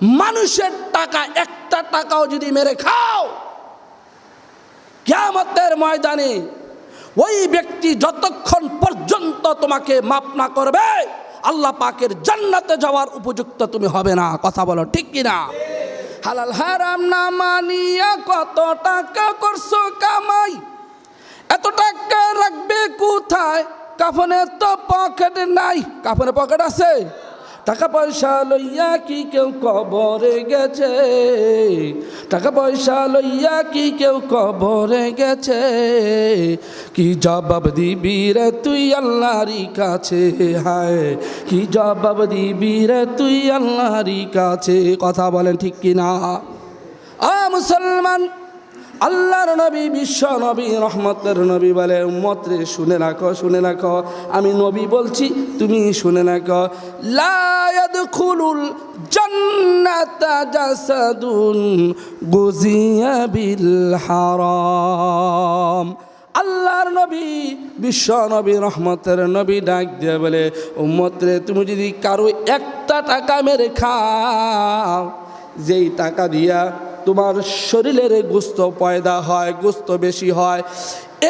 মানুষের টাকা, একটা টাকাও যদি মেরে খাও, কেয়ামতের ময়দানে ওই ব্যক্তি যতক্ষণ পর্যন্ত তোমাকে মাপ না করবে, আল্লাহ পাকের জান্নাতে যাওয়ার উপযুক্ত তুমি হবে না। কথা বলো, ঠিক কিনা? হালাল হারাম না মানিয়া কত টাকা করছ কামাই? এত টাকা রাখবে কোথায়? কাফনে তো পকেট নাই। কাফনে পকেট আছে? টাকা পয়সা লইয়া কি কেউ কবরে গেছে? টাকা পয়সা লইয়া কি কেউ কবরে গেছে? কি জবাব দিবি রে তুই আল্লাহরই কাছে? হায়, কি জবাব দিবি রে তুই আল্লাহরই কাছে? কথা বলেন ঠিক কিনা? আ মুসলমান আল্লাহর নবী, বিশ্ব নবী, রহমতের নবী বলে, উম্মতরে শুনে রাখো শুনে রাখো। আমি নবী বলছি, তুমি শুনে রাখো। লায়াদ খুলুল জান্নাতা জাসাদুন গুজিয়া বিল হারাম। আল্লাহর নবী, বিশ্ব নবী, রহমতের নবী ডাক দিয়ে বলে, উম্মতরে, তুমি যদি কারও একটা টাকা মেরে খাও, যেই টাকা দিয়া তোমার শরীরের গোস্ত পয়দা হয়, গোস্ত বেশি হয়।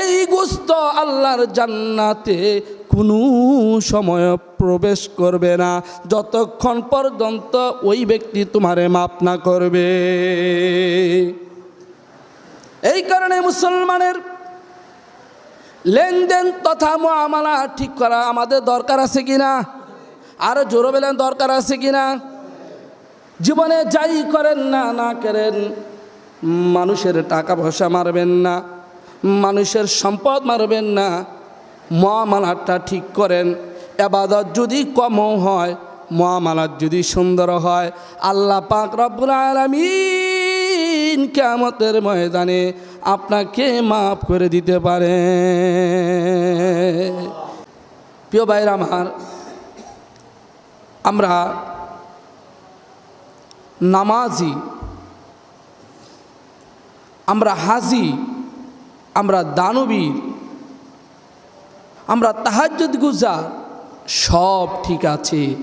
এই গোস্ত আল্লাহর জান্নাতে কোনো সময় প্রবেশ করবে না। যতক্ষণ পর্যন্ত ওই ব্যক্তি তোমারে মাপ না করবে। এই কারণে মুসলমানের লেনদেন তথা মুআমালা ঠিক করা আমাদের দরকার আছে কিনা? আরও জোরো বেলেন, দরকার আছে কিনা? জীবনে যাই করেন না না করেন, মানুষের টাকা পয়সা মারবেন না, মানুষের সম্পদ মারবেন না, মহামালাটা ঠিক করেন, এবাদত যদি কমও হয় মহামালার যদি সুন্দর হয়, আল্লাহ পাক রব্বুল আলামিন কেমতের ময়দানে আপনাকে মাফ করে দিতে পারে। প্রিয় ভাইরা আমার, আমরা নামাজি, আমরা হাজি, আমরা দানবীর, আমরা তাহাজ্জুদ গুজার সব ঠিক আছে।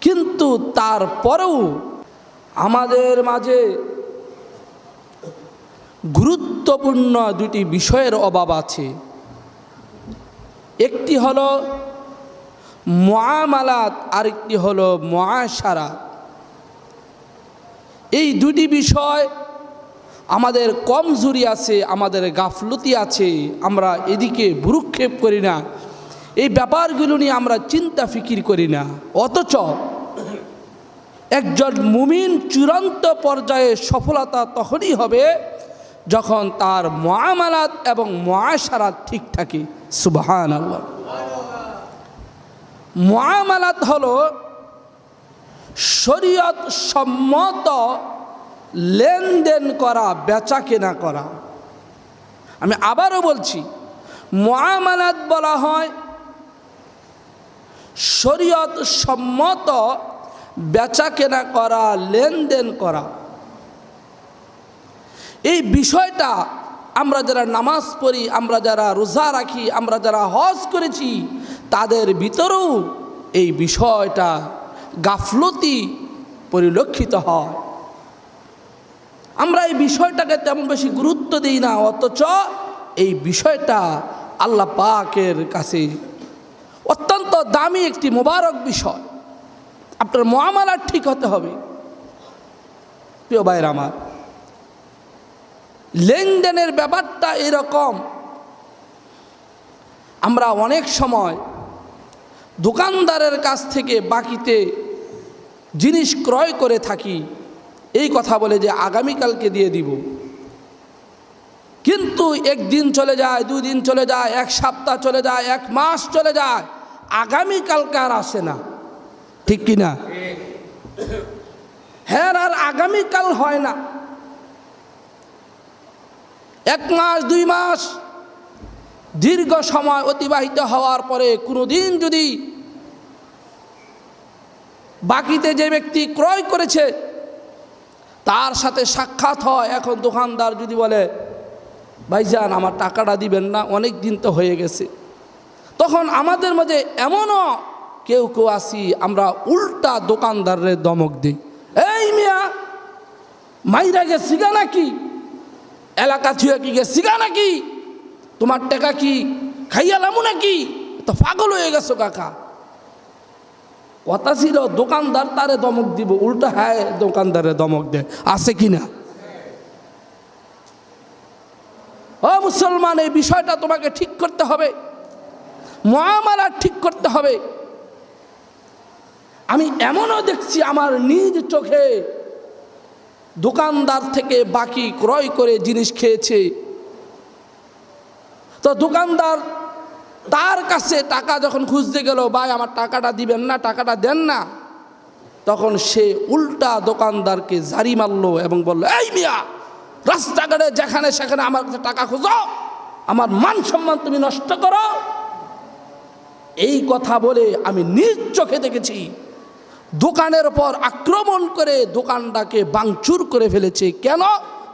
কিন্তু তারপরেও আমাদের মাঝে গুরুত্বপূর্ণ দুটি বিষয়ের অভাব আছে। একটি হলো মহামালাত আরেকটি হলো মহাসারাত এই দুটি বিষয় আমাদের কমজোরি আছে, আমাদের গাফলতি আছে, আমরা এদিকে ভুরুক্ষেপ করি না। এই ব্যাপারগুলো নিয়ে আমরা চিন্তা ফিকির করি না। অথচ একজন মুমিন চূড়ান্ত পর্যায়ে সফলতা তখনই হবে যখন তার মহামালাত এবং মহাসারাত ঠিক থাকে। সুবাহান আল্লাহ মহামালাত হলো শরীয়ত সম্মত লেনদেন করা, বেচা কেনা করা। আমি আবারও বলছি, মহামালাত বলা হয় শরীয়ত সম্মত বেচা কেনা করা, লেনদেন করা। এই বিষয়টা আমরা যারা নামাজ পড়ি, আমরা যারা রোজা রাখি, আমরা যারা হজ করেছি, তাদের ভিতরেও এই বিষয়টা গাফলতি পরিলক্ষিত হয়। আমরা এই বিষয়টাকে তেমন বেশি গুরুত্ব দিই না, অথচ এই বিষয়টা আল্লাহ পাকের কাছে অত্যন্ত দামি একটি মোবারক বিষয়। আপনার মহামালা ঠিক হতে হবে। প্রিয় ভাইয়ের আমার, লেনদেনের ব্যাপারটা এরকম। আমরা অনেক সময় দোকানদারের কাছ থেকে বাকিতে জিনিস ক্রয় করে থাকি, এই কথা বলে যে আগামীকালকে দিয়ে দিব। কিন্তু একদিন চলে যায় দুই দিন চলে যায়, এক সপ্তাহ চলে যায়, এক মাস চলে যায়, আগামীকালকে আর আসে না। ঠিক কি না? হ্যাঁ আর আগামীকাল হয় না। এক মাস, দুই মাস দীর্ঘ সময় অতিবাহিত হওয়ার পরে কোনো দিন যদি বাকিতে যে ব্যক্তি ক্রয় করেছে, তার সাথে সাক্ষাৎ হয়। এখন দোকানদার যদি বলে ভাইজান আমার টাকাটা দিবেন না, অনেক দিন তো হয়ে গেছে। তখন আমাদের মধ্যে এমনও কেউ কেউ আসি আমরা উল্টা দোকানদারের দমক দিই। এই মিয়া, মাইরা গেছি গা নাকি? এলাকা থুয়ে কি গেছি গা নাকি? তোমার টাকা কি খাইয়া লামু নাকি? তো পাগল হয়ে গেছো কাকা। কথা ছিল দোকানদার তারে দমক দিব, উল্টা হ্যাঁ দোকানদারে দমক দে আছে কি না? ও মুসলমান, এই বিষয়টা তোমাকে ঠিক করতে হবে। মহামারা ঠিক করতে হবে। আমি এমনও দেখছি আমার নিজ চোখে দোকানদার থেকে বাকি ক্রয় করে জিনিস খেয়েছে। তো দোকানদার তার কাছে টাকা যখন খুঁজতে গেল, ভাই, আমার টাকাটা দিবেন না, টাকাটা দেন না। তখন সে উল্টা দোকানদারকে জারি মারলো এবং বলল, এই মিয়া, রাস্তাঘাটে যেখানে সেখানে আমার কাছে টাকা খুঁজো, আমার মান সম্মান তুমি নষ্ট করো। এই কথা বলে আমি নিজ চোখে দেখেছি, দোকানের ওপর আক্রমণ করে দোকানটাকে বাংচুর করে ফেলেছে। কেন?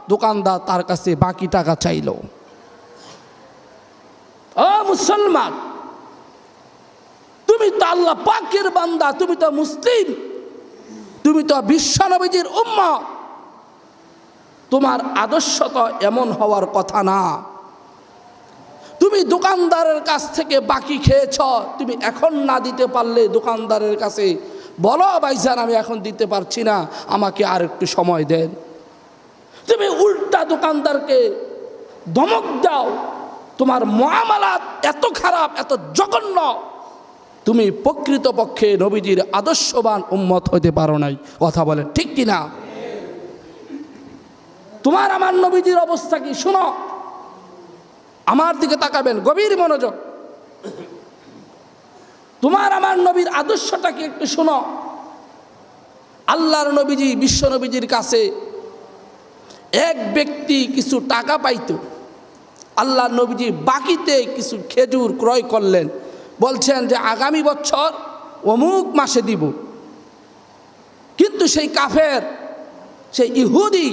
দোকানদার তার কাছে বাকি টাকা চাইলো। ও মুসলমান, তুমি তো আল্লাহ পাকের বান্দা, তুমি তো মুসলিম, তুমি তো বিশ্বনবীজির উম্মা তোমার আদর্শ তো এমন হওয়ার কথা না। তুমি দোকানদারের কাছ থেকে বাকি খেয়েছ, তুমি এখন না দিতে পারলে দোকানদারের কাছে, বলো ভাইজান, আমি এখন দিতে পারছি না, আমাকে আর একটু সময় দেন। তুমি উল্টা দোকানদারকে ধমক দাও তোমার মহামালাত এত খারাপ, এত জঘন্য। তুমি প্রকৃতপক্ষে নবীজির আদর্শবান উম্মত হইতে পারো নাই। কথা বলেন, ঠিক কি না তোমার আমার নবীজির অবস্থা কি? শোনো। আমার দিকে তাকাবেন, গভীর মনোযোগ। তোমার আমার নবীর আদর্শটা কি একটু শোনো। আল্লাহর নবীজি, বিশ্ব নবীজির কাছে এক ব্যক্তি কিছু টাকা পাইতো। আল্লাহ নবীজি বাকিতে কিছু খেজুর ক্রয় করলেন। বলছেন যে আগামী বছর অমুক মাসে দিব। কিন্তু সেই কাফের, সেই ইহুদি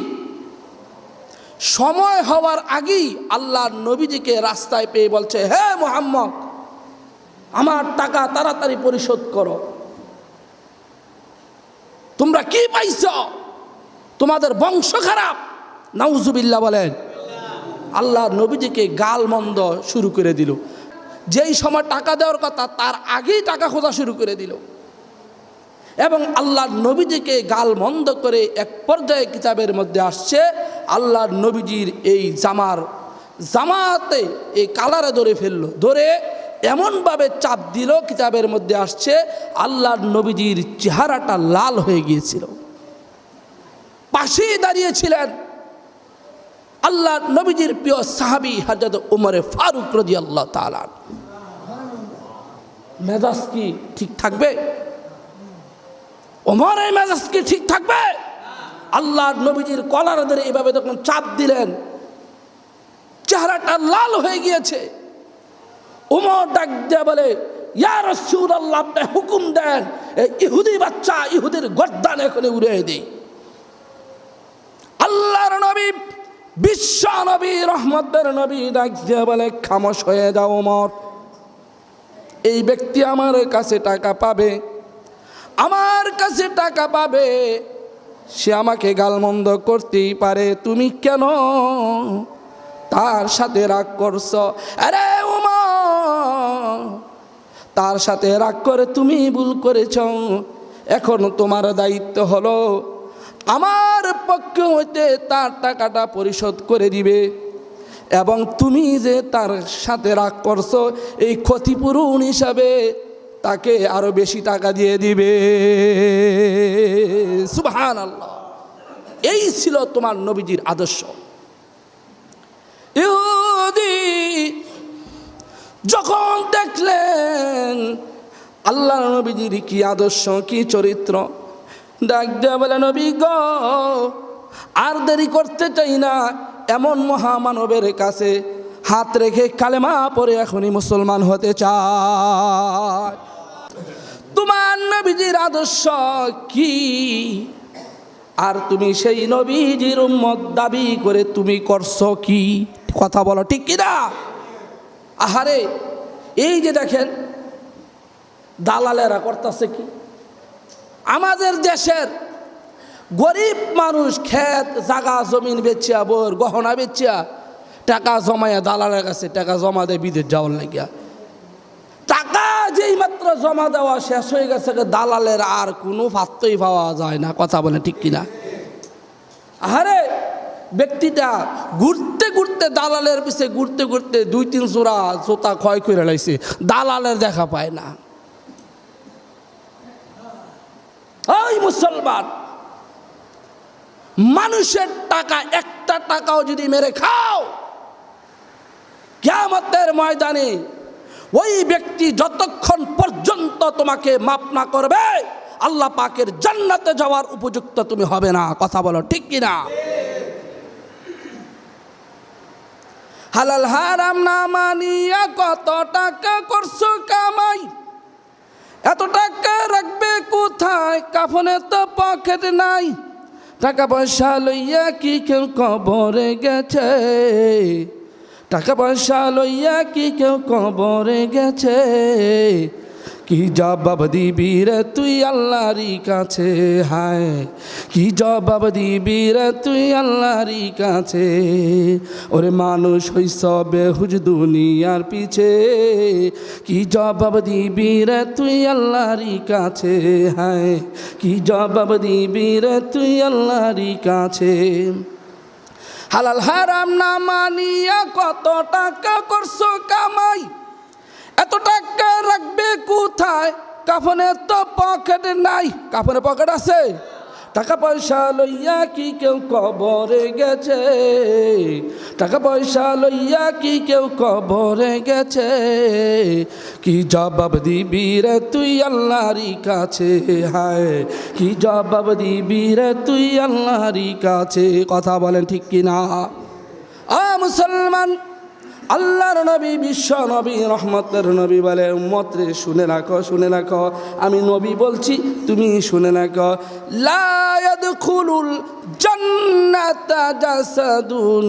সময় হওয়ার আগেই আল্লাহ নবীজিকে রাস্তায় পেয়ে বলছে, হে মোহাম্মদ, আমার টাকা তাড়াতাড়ি পরিশোধ করো। তোমরা কি পাইছ? তোমাদের বংশ খারাপ। নাউজুবিল্লা বলেন। আল্লাহ নবীজিকে গাল মন্দ শুরু করে দিল। যেই সময় টাকা দেওয়ার কথা, তার আগেই টাকা খোঁজা শুরু করে দিল। এবং আল্লাহ নবীজিকে গাল মন্দ করে এক পর্যায়ে কিতাবের মধ্যে আসছে, আল্লাহ নবীজির এই জামার জামাতে এই কালারে ধরে ফেলল। ধরে এমনভাবে চাপ দিল কিতাবের মধ্যে আসছে, আল্লাহ নবীজির চেহারাটা লাল হয়ে গিয়েছিল। পাশেই দাঁড়িয়েছিলেন আল্লাহ নবীজির প্রিয় সাহাবি হাজরত উমরে ফারুক রদি আল্লাহ তালান মেজাজ কি ঠিক থাকবে? ওমরের মেজাজ কি ঠিক থাকবে? আল্লাহ নবীজির কলার ধরে এভাবে যখন চাপ দিলেন, চেহারাটা লাল হয়ে গিয়েছে। উমর ডাক দিয়ে বলে ইয়ার রসুল আল্লাহ হুকুম দেন, এই ইহুদি বাচ্চা ইহুদির গর্দান এখানে উড়ে দিই আল্লাহর নবী বিশ্ব নবী রহমতের নবী ডাক দিয়ে বলে, খামোশ হয়ে যাও ওমর এই ব্যক্তি আমার কাছে টাকা পাবে। আমার কাছে টাকা পাবে। সে আমাকে গালমন্দ করতেই পারে। তুমি কেন তার সাথে রাগ করছ? আরে উমা তার সাথে রাগ করে তুমি ভুল করেছ। এখন তোমার দায়িত্ব হলো আমার পক্ষ হইতে তার টাকাটা পরিশোধ করে দিবে। এবং তুমি যে তার সাথে রাগ করছ, এই ক্ষতিপূরণ হিসাবে তাকে আরও বেশি টাকা দিয়ে দিবে। সুবহান আল্লাহ এই ছিল তোমার নবীজির আদর্শ। যখন দেখলেন আল্লাহ নবীজির কি আদর্শ, কি চরিত্র ডাক দেওয়া বলে, নবী গ, আর দেরি করতে চাই না। এমন মহামানবের কাছে হাত রেখে কালেমা পরে এখনই মুসলমান হতে চায় তোমার নবীজির আদর্শ কি? আর তুমি সেই নবীজির উম্মত দাবি করে তুমি করছ কি? কথা বলো, ঠিক কিনা আহারে, এই যে দেখেন, দালালেরা করতেছে কি? আমাদের দেশের গরিব মানুষ ক্ষেত, জাগা, জমিন বেচিয়া বোর গহনা বেচিয়া, টাকা জমায়া দালালের কাছে টাকা জমা দেয়, বিদেশ যাওয়ার লাগিয়া। টাকা যেই মাত্র জমা দেওয়া শেষ হয়ে গেছে দালালের আর কোনো পাত্রই পাওয়া যায় না, কথা বলে ঠিক কিনা? আরে ব্যক্তিটা ঘুরতে ঘুরতে দালালের পিছে ঘুরতে ঘুরতে দুই তিন জোড়া জোতা ক্ষয় করে লাইছে, দালালের দেখা পায় না। ওই মুসলমান, মানুষের টাকা, একটা টাকাও যদি মেরে খাও কেমতের ময়দানে ওই ব্যক্তি যতক্ষণ পর্যন্ত তোমাকে মাপ না করবে, আল্লাহ পাকের জান্নাতে যাওয়ার উপযুক্ত তুমি হবে না। কথা বলো, ঠিক কিনা? হালাল হারাম না মানিয়া কত টাকা করছ কামাই? এত টাকা রাখবে কোথায়? কাফনে তো পকেট নাই। টাকা পয়সা লইয়া কি কেউ কবরে গেছে? টাকা পয়সা লইয়া কি কেউ কবরে গেছে? কি জবাব দিবি রে তুই আল্লাহরই কাছে? হায়, কি জবাব দিবি রে তুই আল্লাহরই কাছে? ওরে মানুষ হইস বেহুজ দুনিয়ার পিছে। কি জবাব দিবি রে তুই আল্লাহরই কাছে? হায়, কি জবাব দিবি রে তুই আল্লাহরই কাছে? হালাল হারাম না মানিয়া কত টাকা করছ কামাই? এত টাকা রাখবে কোথায়? কাফনে তো পকেট নাই। কাফনে পকেট আছে? টাকা পয়সা লইয়া কি কেউ কবরে গেছে? টাকা পয়সা লইয়া কি কেউ কবরে গেছে? কি জবাব দিবি রে তুই আল্লাহরই কাছে? হায়, কি জবাব দিবি রে তুই আল্লাহরই কাছে? কথা বলেন ঠিক কিনা? আ মুসলমান আল্লাহর নবী, বিশ্ব নবী, রহমতের নবী বলে, উম্মতরে শুনে রাখো শুনে রাখো। আমি নবী বলছি, তুমি শুনে রাখো। লায়াদ খুলুল জান্নাতা জাসাদুন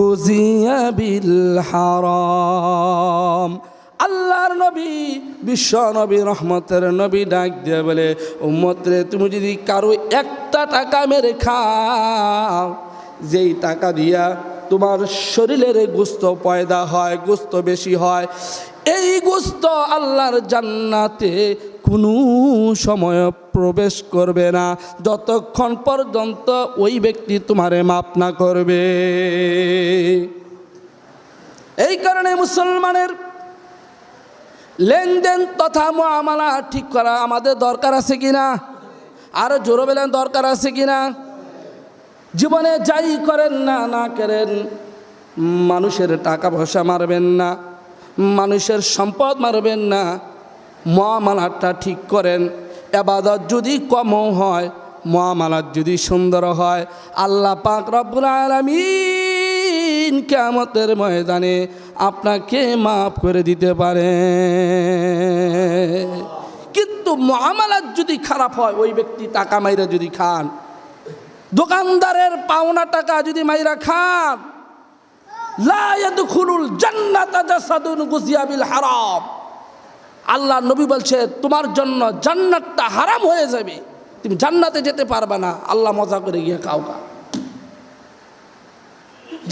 গুজিয়া বিল হারাম। আল্লাহর নবী, বিশ্ব নবী, রহমতের নবী ডাক দিয়ে বলে, উম্মতরে, তুমি যদি কারও একটা টাকা মেরে খাও, যেই টাকা দিয়া তোমার শরীরের গোস্ত পয়দা হয়, গোস্ত বেশি হয়। এই গোস্ত আল্লাহর জান্নাতে কোনো সময় প্রবেশ করবে না। যতক্ষণ পর্যন্ত ওই ব্যক্তি তোমারে মাপ না করবে। এই কারণে মুসলমানের লেনদেন তথা মামলা ঠিক করা আমাদের দরকার আছে কিনা? আরও জোরে বেলেন, দরকার আছে কিনা? জীবনে যাই করেন না না করেন, মানুষের টাকা পয়সা মারবেন না, মানুষের সম্পদ মারবেন না, মহামালাটা ঠিক করেন, এবাদত যদি কমও হয় মহামালার যদি সুন্দর হয়, আল্লাহ পাক রব্বুল আলমিন কেমতের ময়দানে আপনাকে মাফ করে দিতে পারে। কিন্তু মহামালার যদি খারাপ হয়, ওই ব্যক্তি টাকা মাইরা যদি খান দোকানদারের পাওনা টাকা যদি মাইরা খান হারাম। আল্লাহ নবী বলছে, তোমার জন্য জান্নাতটা হারাম হয়ে যাবে। তুমি জান্নাতে যেতে পারবে না। আল্লাহ মজা করে গিয়ে গা।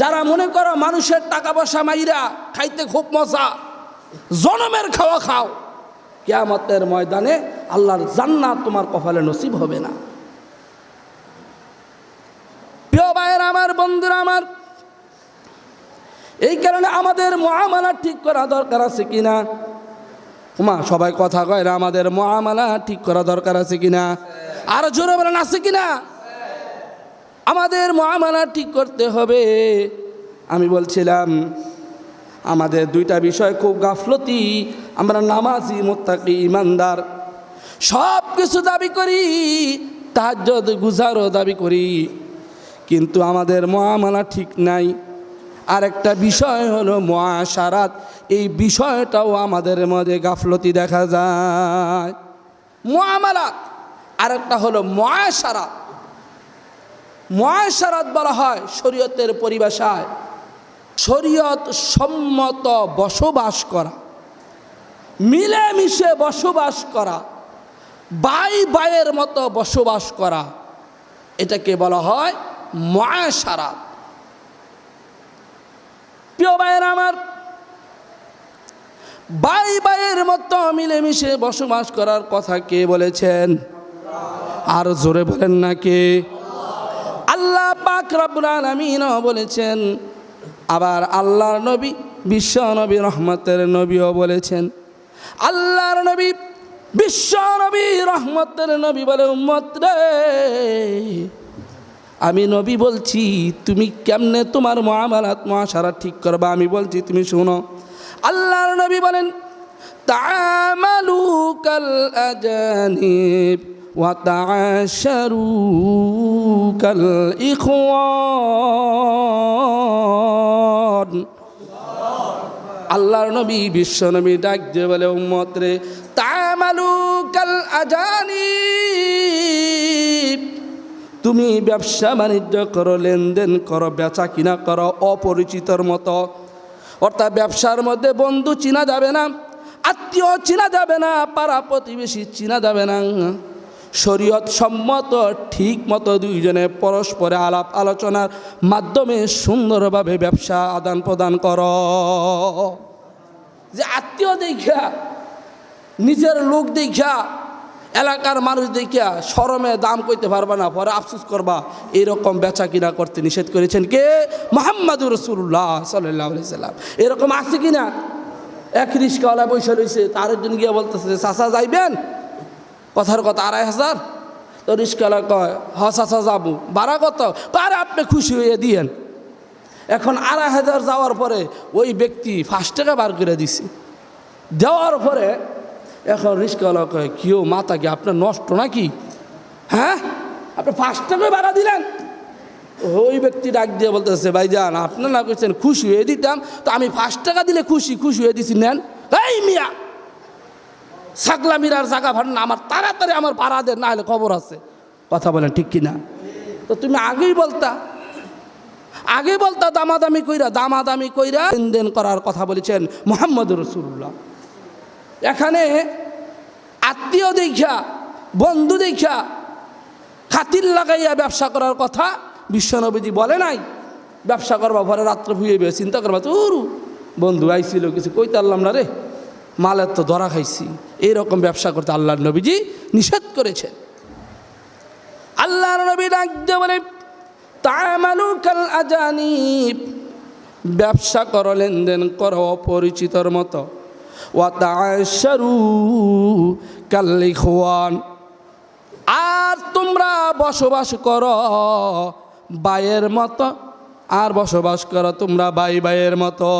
যারা মনে করো মানুষের টাকা পয়সা মাইরা খাইতে খুব মজা, জনমের খাওয়া খাও, কেয়ামতের ময়দানে আল্লাহর জান্নাত তোমার কপালে নসিব হবে না। প্রিয় ভাইয়ের, আমার বন্ধুরা, আমার। এই কারণে আমাদের মহামালা ঠিক করা দরকার আছে কিনা মা সবাই কথা কয় না, আমাদের মহামালা ঠিক করা দরকার আছে কিনা আরও জোরে বলেন, আছে কিনা আমাদের মহামালা ঠিক করতে হবে। আমি বলছিলাম, আমাদের দুইটা বিষয় খুব গাফলতি। আমরা নামাজি, মোত্তাকি, ইমানদার। সব কিছু দাবি করি, তাহাজ্জদ, গুজারও দাবি করি। কিন্তু আমাদের মহামালা ঠিক নাই। আরেকটা বিষয় হলো মহাসারাত। এই বিষয়টাও আমাদের মধ্যে গাফলতি দেখা যায়। মহামালাত। আরেকটা হলো মহাসারাত। মহাসারাত বলা হয় শরীয়তের পরিভাষায়। শরীয়ত সম্মত বসবাস করা। মিলেমিশে বসবাস করা। বাই বাইয়ের মতো বসবাস করা। এটাকে বলা হয় ময়াসারা প্রিয় ভাইয়ের আমার বাই বাইয়ের মতো মিলেমিশে বসবাস করার কথা কে বলেছেন? আর জোরে বলেন না কে? আল্লাহ পাক রব্বুল আলামিনও বলেছেন, আবার আল্লাহর নবী, বিশ্ব নবী, রহমতের নবীও বলেছেন। আল্লাহর নবী, বিশ্ব নবী, রহমতের নবী বলে উম্মত রে। আমি নবী বলছি তুমি কেমনে তোমার মহামালাত মহাসারা ঠিক করবা আমি বলছি তুমি শোনো আল্লাহর নবী বলেন তামালু কাল আজানিব وتعاشروا كالإخوان আল্লাহর নবী বিশ্ব নবী ডাক দিয়ে বলে উম্মত রে তামালু কাল আজানি তুমি ব্যবসা বাণিজ্য করো, লেনদেন করো, বেচা কিনা করো, অপরিচিতর মতো। অর্থাৎ ব্যবসার মধ্যে বন্ধু চিনা যাবে না, আত্মীয় চিনা যাবে না, পাড়া প্রতিবেশী চিনা যাবে না। শরীয়ত সম্মত, ঠিক মতো দুইজনে পরস্পরে আলাপ আলোচনার মাধ্যমে সুন্দরভাবে ব্যবসা আদান প্রদান কর। যে আত্মীয় দেখা নিজের লোক দেখা এলাকার মানুষ দেখিয়া সরমে দাম কইতে পারবা না, পরে আফসুস করবা, এরকম বেচা কিনা করতে নিষেধ করেছেন কে? মোহাম্মদুর রসুল্লাহ সাল্লাহ সাল্লাম। এরকম আছে কিনা? এক রিস্কাওয়ালা বৈশা রয়েছে তার জন্য গিয়ে বলতেছে চাষা যাইবেন? কথার কথা আড়াই হাজার। তো রিস্কালা কয়, হ চাচা যাব। বাড়া কত? কার আপনি খুশি হয়ে দিয়েন। এখন আড়াই হাজার যাওয়ার পরে ওই ব্যক্তি পাঁচ টাকা বার করে দিছি। দেওয়ার পরে এখন রিস্কাওয়ালা কয় কেউ মাথা কি আপনার নষ্ট নাকি? হ্যাঁ? আপনি পাঁচ টাকা ভাড়া দিলেন। ওই ব্যক্তি ডাক দিয়ে বলতেছে, ভাইজান আপনার না করছেন খুশি হয়ে দিতাম, তো আমি পাঁচ টাকা দিলে খুশি খুশি হয়ে দিছি, নেন। এই মিয়া ছাগলা মিরার জায়গা ভাড় না, আমার তাড়াতাড়ি আমার পাড়া দেন না হলে খবর আছে। কথা বলেন ঠিক কিনা? তো তুমি আগেই বলতা। আগে বলতা, দামাদামি কইরা দামাদামি কইরা লেনদেন করার কথা বলেছেন মোহাম্মদ রসুল্লাহ এখানে আত্মীয় দেখা, বন্ধু দেখা, খাতির লাগাইয়া ব্যবসা করার কথা বিশ্বনবীজি বলে নাই। ব্যবসা করবা, ঘরে রাত্র ভুয়ে বে চিন্তা করবা তোর বন্ধু আইছিল কিছু, কইতে পারলাম না রে, মালের তো ধরা খাইছি। এইরকম ব্যবসা করতে আল্লাহর নবীজি নিষেধ করেছেন। আল্লাহর নবী ডাক দিয়ে বলে ব্যবসা করো, লেনদেন করো, অপরিচিতর মতো। ওয়াতাশারু আর তোমরা বসবাস কর বাইয়ের মতো আর বসবাস করো তোমরা বাই বাইয়ের মতো।